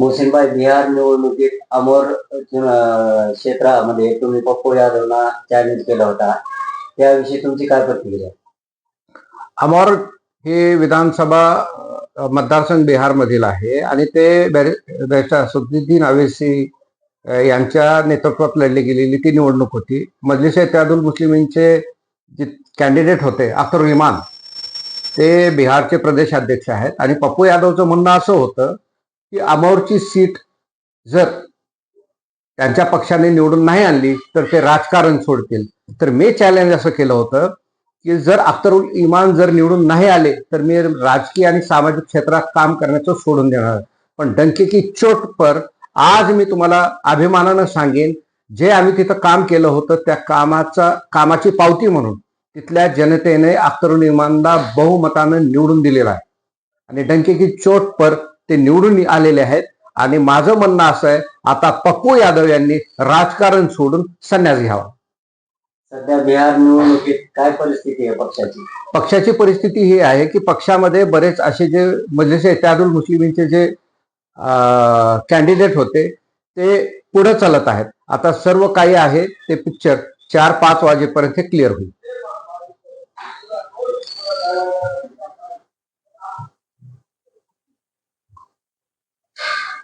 मोहसिनबाई बिहार निवडणुकीत अमोर क्षेत्रामध्ये तुम्ही पप्पू यादवना चॅलेंज केला होता. त्याविषयी तुमची काय प्रतिक्रिया? अमोर हे विधानसभा मतदारसंघ मतदारसंघ बिहारमधील आहे आणि ते बॅरिस्टर असदुद्दीन अवेसी यांच्या नेतृत्वात लढली गेलेली ती निवडणूक होती. मजलिस इत्यादुल मुस्लिमींचे जे कॅन्डिडेट होते अख्तर विमान ते बिहारचे प्रदेशाध्यक्ष आहेत. आणि पप्पू यादवचं म्हणणं असं होतं की अमोरची सीट जर त्यांच्या पक्षाने निवडून नाही आणली तर ते राजकारण सोडतील. तर मी चॅलेंज असं केलं होतं की जर अख्तरुल इमान जर निवडून नाही आले तर मी राजकीय आणि सामाजिक क्षेत्रात काम करण्याचं सोडून देणार पण डंके की चोट पर आज मी तुम्हाला अभिमानानं सांगेन जे आम्ही तिथं काम केलं होतं त्या कामाचा कामाची पावती म्हणून तिथल्या जनतेने अख्तरुल इमानला बहुमतानं निवडून दिलेला आहे. आणि डंके की चोट पर ते निवडून आलेले आहेत. आणि माझं म्हणणं असं आहे आता पप्पू यादव यांनी राजकारण सोडून संन्यास घ्यावा. सध्या बिहार निवडणुकीत काय परिस्थिती आहे पक्षाची? पक्षाची परिस्थिती ही आहे की पक्षामध्ये बरेच असे जे मजलिस इत्यादुल मुस्लिमींचे जे कॅन्डिडेट होते ते पुढे चालत आहेत. आता सर्व काही आहे ते पिक्चर चार पाच वाजेपर्यंत क्लिअर होईल.